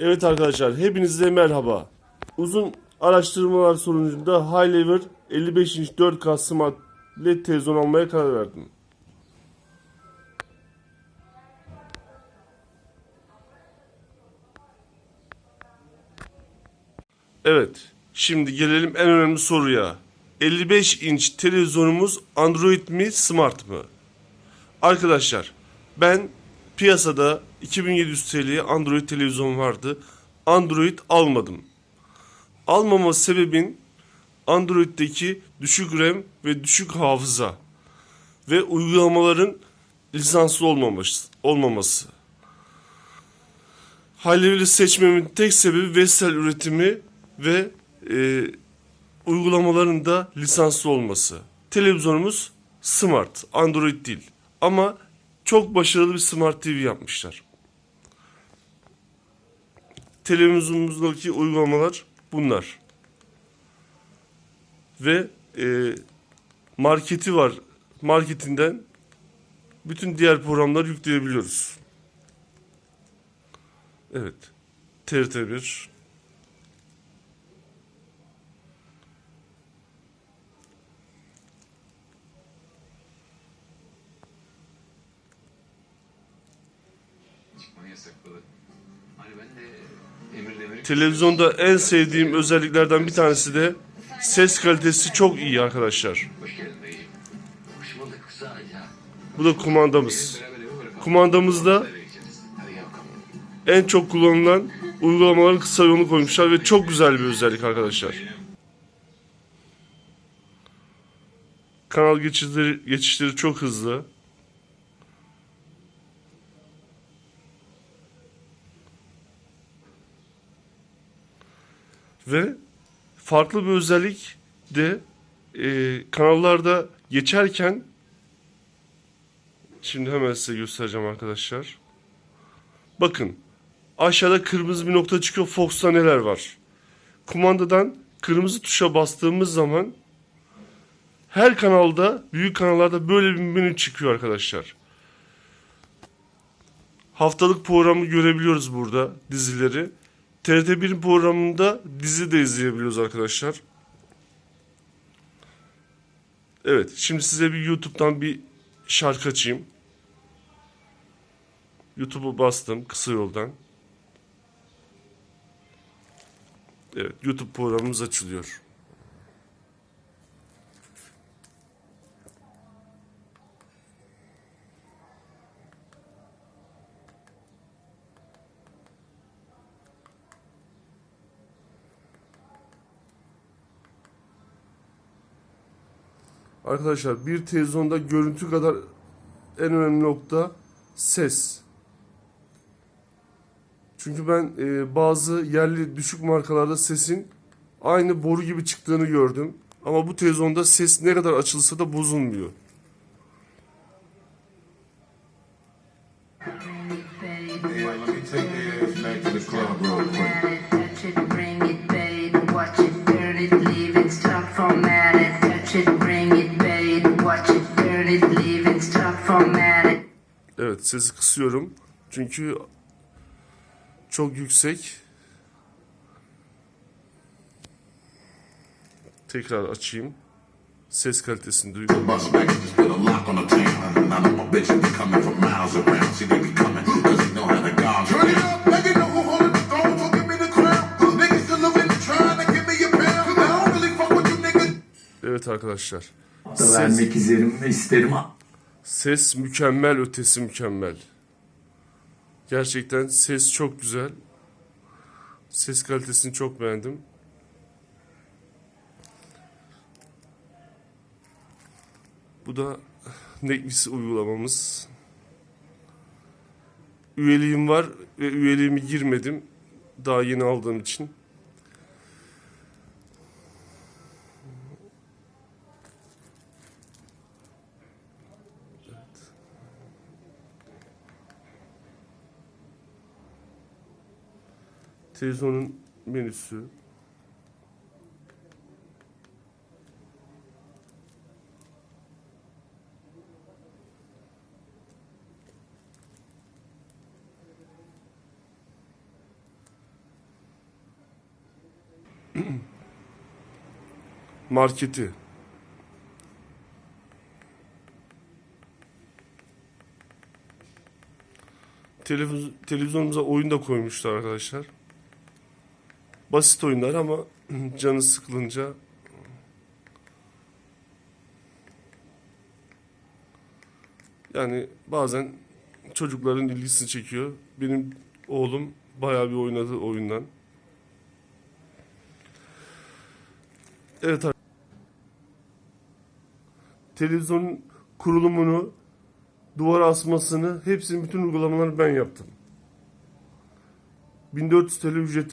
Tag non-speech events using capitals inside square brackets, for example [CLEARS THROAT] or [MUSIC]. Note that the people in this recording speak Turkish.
Evet arkadaşlar hepinize merhaba. Uzun araştırmalar sonucunda Highlever 55 inç 4K Smart LED televizyon almaya karar verdim. Evet, şimdi gelelim en önemli soruya. 55 inç televizyonumuz Android mi, Smart mı? Arkadaşlar, ben piyasada 2700 TL'ye Android televizyon vardı. Android almadım. Almama sebebin Android'deki düşük RAM ve düşük hafıza ve uygulamaların lisanslı olmaması. olmaması. Highlevel'i seçmemin tek sebebi Vestel üretimi ve e, uygulamaların da lisanslı olması. Televizyonumuz smart, Android değil. Ama çok başarılı bir smart TV yapmışlar. Televizyonumuzdaki uygulamalar bunlar. Ve e, marketi var. Marketinden bütün diğer programları yükleyebiliyoruz. Evet. TRT1 yasakladı. Hani ben de Emir Demir'i Televizyonda en sevdiğim özelliklerden bir tanesi de ses kalitesi çok iyi arkadaşlar. hoş geldin dayıcım. Hoş bulduk sadece. Bu da kumandamız. Kumandamızda en çok kullanılan uygulamaların kısa yolunu koymuşlar ve çok güzel bir özellik arkadaşlar. Kanal geçişleri, geçişleri çok hızlı. Ve farklı bir özellik de e, kanallarda geçerken şimdi hemen size göstereceğim arkadaşlar. Bakın aşağıda kırmızı bir nokta çıkıyor. Fox'ta neler var? Kumandadan kırmızı tuşa bastığımız zaman her kanalda, büyük kanallarda böyle bir menü çıkıyor arkadaşlar. Haftalık programı görebiliyoruz burada dizileri. TRT1 programında dizi de izleyebiliyoruz arkadaşlar. Evet, şimdi size bir YouTube'dan bir şarkı açayım. YouTube'u bastım kısa yoldan. Evet, YouTube programımız açılıyor. Arkadaşlar bir televizyonda görüntü kadar en önemli nokta ses. Çünkü ben e, bazı yerli düşük markalarda sesin aynı boru gibi çıktığını gördüm. Ama bu televizyonda ses ne kadar açılsa da bozulmuyor. Take their ass back to the club real quick. Give me a pound. I don't really fuck with you niggas. Evet arkadaşlar. Da Ses, vermek isterim isterim. Ses mükemmel ötesi mükemmel. Gerçekten ses çok güzel. Ses kalitesini çok beğendim. Bu da Netflix uygulamamız. Üyeliğim var ve üyeliğimi girmedim. Daha yeni aldığım için. Televizyonun menüsü. [CLEARS THROAT] marketi. Televiz- televizyonumuza oyun da koymuşlar arkadaşlar. Basit oyunlar ama canı sıkılınca yani bazen çocukların ilgisini çekiyor. Benim oğlum bayağı bir oynadı oyundan. Evet ar- Televizyonun kurulumunu, duvara asmasını, hepsinin bütün uygulamalarını ben yaptım. 1400 TL ücret